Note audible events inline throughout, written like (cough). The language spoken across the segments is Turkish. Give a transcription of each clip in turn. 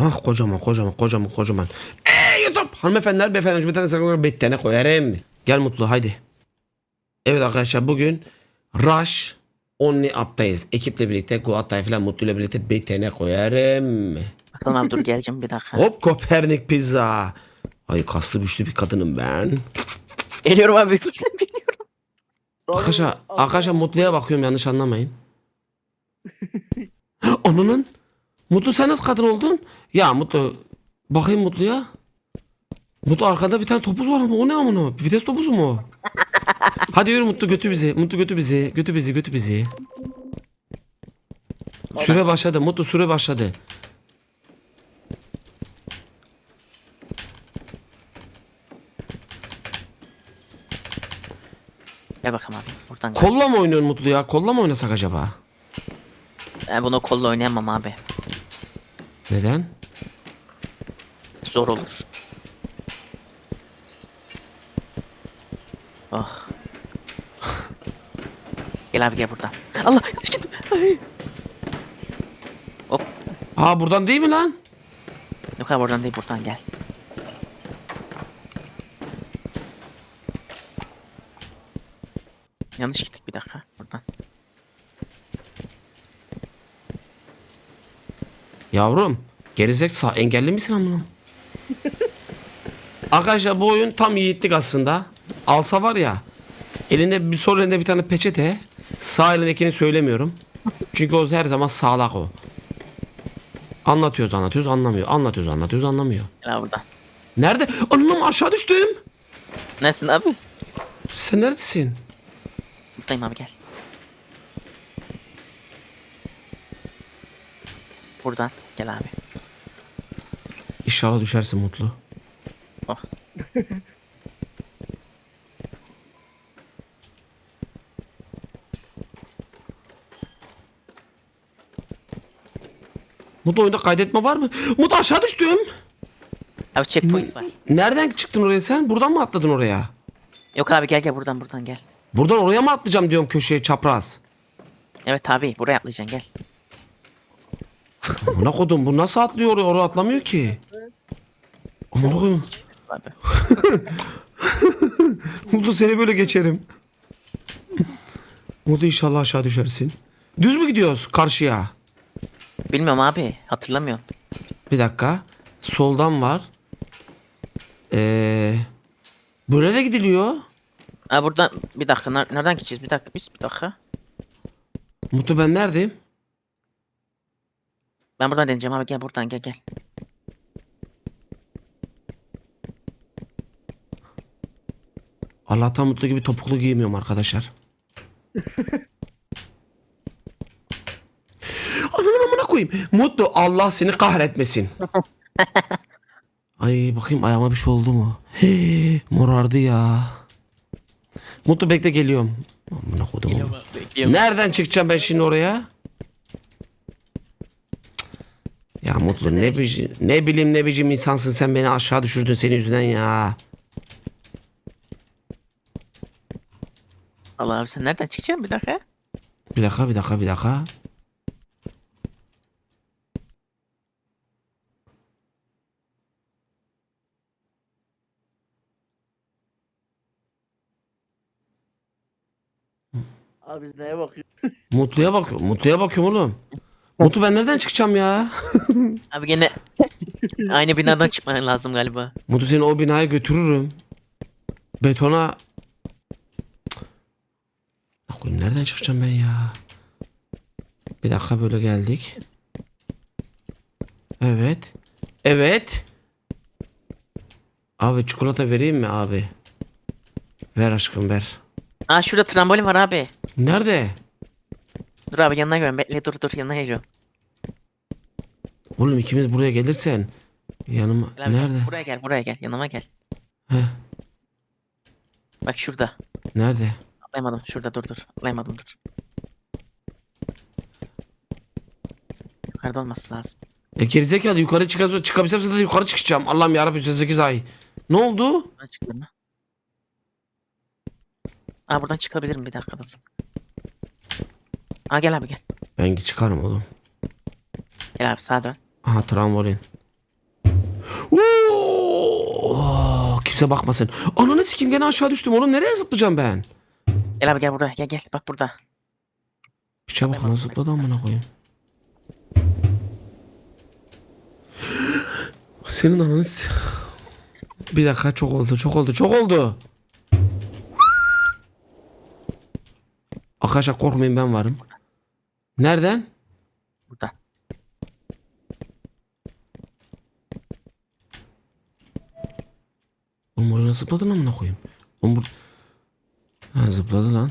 Ah kocaman kocaman kocaman kocaman. Eee YouTube. Hanımefendiler beyefendiler cümleten sakınlar bettene koyarım. Gel Mutlu haydi. Evet arkadaşlar bugün Rush Only Up'tayız. Ekiple birlikte Guat falan Mutlu ile birlikte bettene koyarım. Abi dur geleceğim bir dakika. Hop Kopernik pizza. Ay kaslı güçlü bir kadınım ben. Geliyorum abi. (laughs) Biliyorum. Arkadaşlar, arkadaşlar Mutlu'ya bakıyorum yanlış anlamayın. (laughs) Ananın. Mutlu sen nasıl kadın oldun? Ya Mutlu. Bakayım Mutlu'ya. Mutlu arkada bir tane topuz var ama o ne amına? Vites topuzu mu o? (laughs) Hadi yürü Mutlu götü bizi. Mutlu götü bizi. Götü bizi götü bizi. Süre başladı. Mutlu süre başladı. Gel bakalım abi. Buradan gel. Kolla mı oynuyorsun Mutlu ya? Kolla mı oynasak acaba? Ben bunu kolla oynayamam abi. Neden? Zor olur. Oh. (laughs) gel abi gel buradan. Allah. Ay. Hop. Aa buradan değil mi lan? Yok abi buradan değil buradan gel. Yanlış gittik bir dakika buradan. Yavrum gerizek sağ engelli misin amına? (laughs) Arkadaşlar bu oyun tam yiğitlik aslında. Alsa var ya elinde bir sol elinde bir tane peçete sağ elindekini söylemiyorum. Çünkü o her zaman sağlak o. Anlatıyoruz anlatıyoruz anlamıyor. Anlatıyoruz anlatıyoruz anlamıyor. Gel abi buradan. Nerede? Anam aşağı düştüm. Neresin abi? Sen neredesin? Buradayım abi gel. Buradan gel abi. İnşallah düşersin mutlu. Oh. (laughs) Mutlu oyunda kaydetme var mı? Mutlu aşağı düştüm. Abi checkpoint var. Nereden çıktın oraya sen? Buradan mı atladın oraya? Yok abi gel gel buradan buradan gel. Buradan oraya mı atlayacağım diyorum köşeye çapraz. Evet abi buraya atlayacaksın gel. Amına kodum bu nasıl atlıyor oraya? Atlamıyor ki. Amına kodum. Abi. Mutlu seni böyle geçerim. Mutlu inşallah aşağı düşersin. Düz mü gidiyoruz karşıya? Bilmiyorum abi hatırlamıyorum. Bir dakika. Soldan var. Ee, böyle de gidiliyor. Abi buradan bir dakika ner- nereden gideceğiz bir dakika biz bir dakika. Mutlu ben neredeyim? Ben buradan deneyeceğim abi gel buradan gel gel. Allah'tan mutlu gibi topuklu giymiyorum arkadaşlar. (laughs) Ananı amına koyayım. Mutlu Allah seni kahretmesin. (laughs) Ay bakayım ayağıma bir şey oldu mu? Hii, morardı ya. Mutlu bekle geliyorum. Amına kodum. Nereden çıkacağım ben şimdi oraya? Ya Mutlu ne biçim, ne bileyim ne biçim insansın sen beni aşağı düşürdün senin yüzünden ya. Allah abi sen nereden çıkacaksın bir dakika. Bir dakika bir dakika bir dakika. Abi neye bakıyorsun? Mutluya bak Mutluya bakıyorum oğlum. Mutlu ben nereden çıkacağım ya? (laughs) Abi gene aynı binadan çıkman lazım galiba. Mutlu seni o binaya götürürüm. Betona. Koyayım, Nereden çıkacağım ben ya? Bir dakika böyle geldik. Evet. Evet. Abi çikolata vereyim mi abi? Ver aşkım ver. Aa şurada trambolin var abi. Nerede? Dur abi yanına geliyorum. Bekle dur dur yanına geliyorum. Oğlum ikimiz buraya gelirsen yanıma Gel abi, nerede? Buraya gel buraya gel yanıma gel. Heh, Bak şurada. nerede? Atlayamadım şurada dur dur. Atlayamadım dur. Yukarıda olması lazım. E gerizekalı yukarı çıkar çıkabilsem de yukarı çıkacağım. Allah'ım yarabbim 8 ay. Ne oldu? Mı? Aa buradan çıkabilirim bir dakika dur. Aa gel abi gel. Ben çıkarım oğlum. Gel abi sağa dön. Aha trambolin. Oo, kimse bakmasın. Ananı sikeyim gene aşağı düştüm. Oğlum nereye zıplayacağım ben? Gel abi gel burada. Gel gel. Bak burada. Bir çabuk nasıl zıpladı amına koyayım. Senin ananı s- Bir dakika çok oldu çok oldu çok oldu. Arkadaşlar korkmayın ben varım. Nereden? Burada. Oğlum oraya zıpladın amına koyayım. Oğlum bur... Ha zıpladı lan.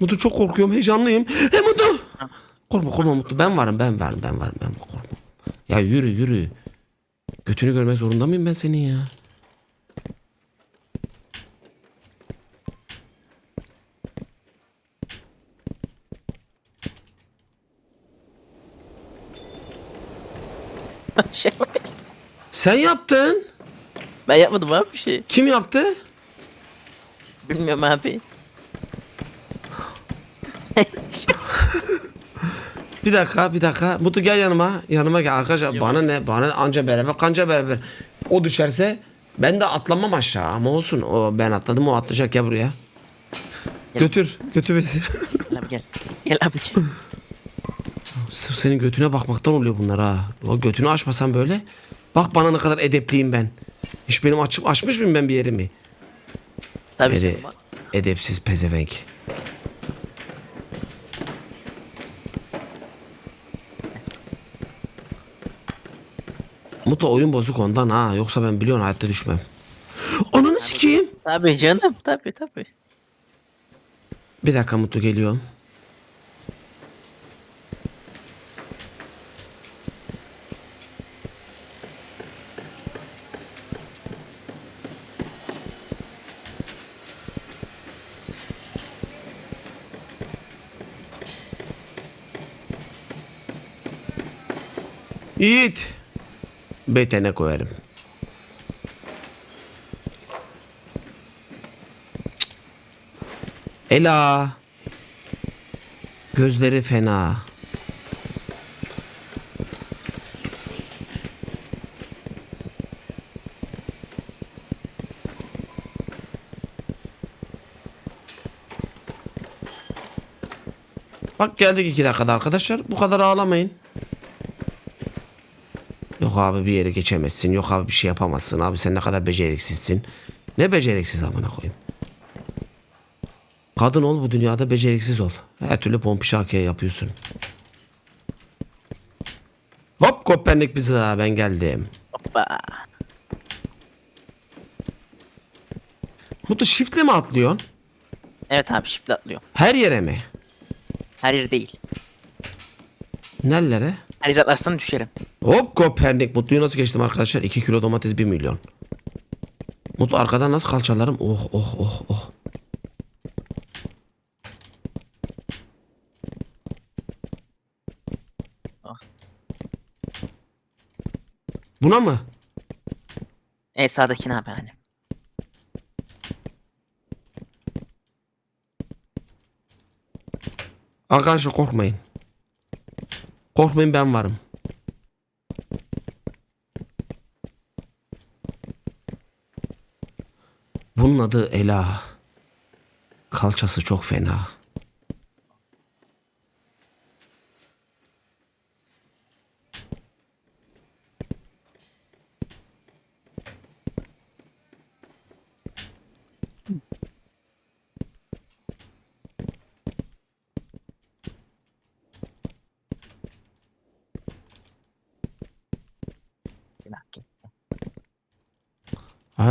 Mutlu çok korkuyorum heyecanlıyım. He Mutlu. Korkma korkma Mutlu ben varım ben varım ben varım ben korkma. Ya yürü yürü. Götünü görmek zorunda mıyım ben senin ya? (laughs) şey. Sen yaptın. Ben yapmadım abi bir şey. Kim yaptı? Bilmiyorum abi. (laughs) Bir dakika bir dakika. Mutlu gel yanıma. Yanıma gel arkadaşlar. Bana ne? Bana ne? anca beraber kanca beraber. O düşerse ben de atlamam aşağı ama olsun. O ben atladım o atlayacak ya buraya. Götür. Götür bizi. Gel abi gel. Gel abi gel. Sırf senin götüne bakmaktan oluyor bunlar ha. O götünü açmasan böyle. Bak bana ne kadar edepliyim ben. Hiç benim açıp açmış mıyım ben bir yerimi? Tabii Ede, ki. edepsiz pezevenk. Mutlu oyun bozuk ondan ha. Yoksa ben biliyorsun hayatta düşmem. Ananı sikeyim. Tabii canım. Tabii tabii. Bir dakika Mutlu geliyorum. Yiğit. Betene koyarım. Ela. Gözleri fena. Bak geldik iki dakikada arkadaşlar. Bu kadar ağlamayın. Yok abi bir yere geçemezsin. Yok abi bir şey yapamazsın. Abi sen ne kadar beceriksizsin. Ne beceriksiz amına koyayım. Kadın ol bu dünyada beceriksiz ol. Her türlü pompi şarkıya yapıyorsun. Hop Kopernik bize ben geldim. Hoppa. Mutlu shiftle mi atlıyorsun? Evet abi shift'le atlıyor. Her yere mi? Her yer değil. Nerelere? Atlarsan düşerim. Hop Kopernik. Mutlu'yu nasıl geçtim arkadaşlar? 2 kilo domates 1 milyon. Mutlu arkadan nasıl kalçalarım? Oh oh oh oh. Ah. Buna mı? E sağdaki ne abi hani? Arkadaşlar korkmayın. Korkmayın ben varım. Bunun adı Ela. Kalçası çok fena.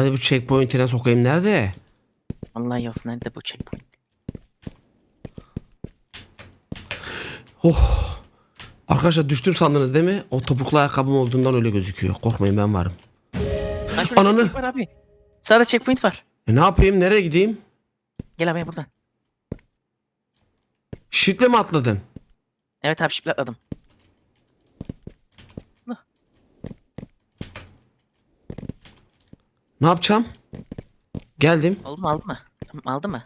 Hadi bu checkpoint'ine sokayım nerede? Vallahi yok nerede bu checkpoint? Arkadaşlar düştüm sandınız değil mi? O topuklu ayakkabım olduğundan öyle gözüküyor. Korkmayın ben varım. Şurada Ananı. checkpoint var abi. Sağda checkpoint var. E ne yapayım? Nereye gideyim? Gel abi buradan. Shift'le mi atladın? Evet abi shift'le Ne yapacağım? Geldim. Oldu mu aldı mı? Tamam, Aldı mı?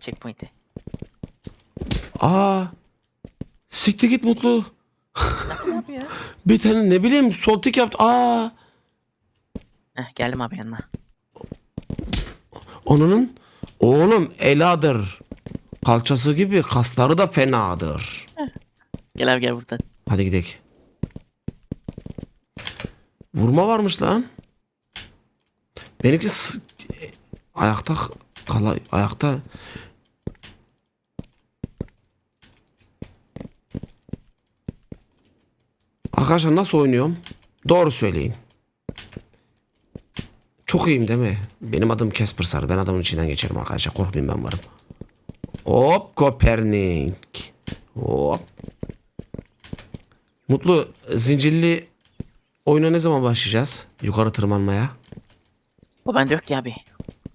Checkpoint'i. Aa. Siktir git mutlu. Ne yapıyor? (laughs) Bir tane ne bileyim sol tık yaptı. Aa. Heh, geldim abi yanına. Onun oğlum eladır. Kalçası gibi kasları da fenadır. Gel abi gel buradan. Hadi gidelim. Vurma varmış lan. Benimki ayakta kala ayakta Arkadaşlar nasıl oynuyorum? Doğru söyleyin. Çok iyiyim değil mi? Benim adım Casper Sarı. Ben adamın içinden geçerim arkadaşlar. Korkmayın ben varım. Hop Kopernik. Hop. Mutlu zincirli oyuna ne zaman başlayacağız? Yukarı tırmanmaya. O bende yok ki abi.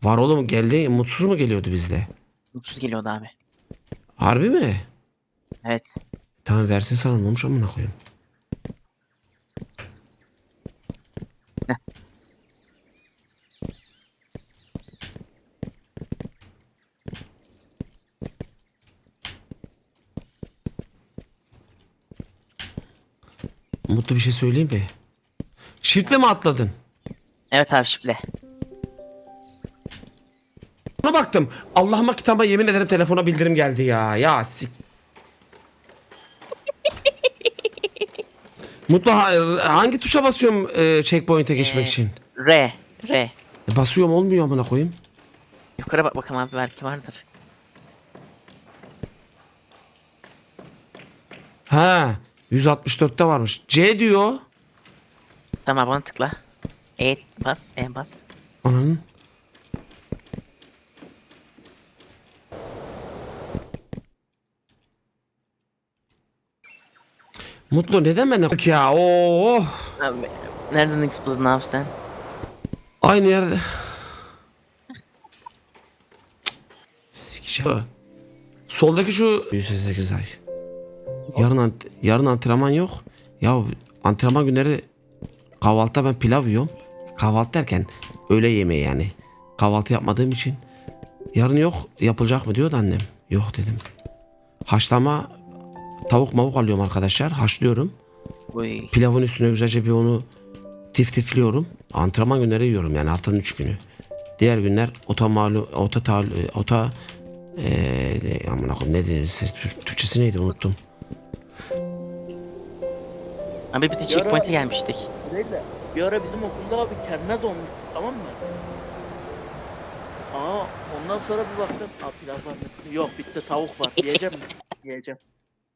Var oğlum geldi. Mutsuz mu geliyordu bizde? Mutsuz geliyordu abi. Harbi mi? Evet. Tamam versin sana ne olmuş amına koyayım. Mutlu bir şey söyleyeyim mi? Shift'le mi atladın? Evet abi şifle. Ona baktım. Allah'ıma kitaba yemin ederim telefona bildirim geldi ya. Ya sik. (laughs) Mutlu ha- hangi tuşa basıyorum e, checkpoint'e geçmek Ee, için? R. R. E, basıyorum olmuyor amına koyayım. Yukarı bak bakalım abi belki vardır. Ha 164'te varmış. C diyor. Tamam abi ona tıkla. E bas. E bas. Ananın. Mutlu neden ben ya? Oo. Abi nereden explodun abi sen? Aynı yerde. Sikeceğim. Soldaki şu 188 ay. Yarın ant- yarın antrenman yok. Ya antrenman günleri kahvaltıda ben pilav yiyorum. Kahvaltı derken öğle yemeği yani. Kahvaltı yapmadığım için. Yarın yok yapılacak mı diyordu annem. Yok dedim. Haşlama tavuk mavuk alıyorum arkadaşlar. Haşlıyorum. Uy. Pilavın üstüne güzelce bir onu tiftifliyorum. Antrenman günleri yiyorum yani haftanın üç günü. Diğer günler ota malu ota tal ota eee amına koyayım ne dedi Türkçesi neydi unuttum. Abi bir de checkpoint'e gelmiştik. Değil de bir ara bizim okulda abi kernez olmuş tamam mı? Aa ondan sonra bir baktım. Aa pilav var mı? Yok bitti tavuk var. Yiyeceğim mi? Yiyeceğim.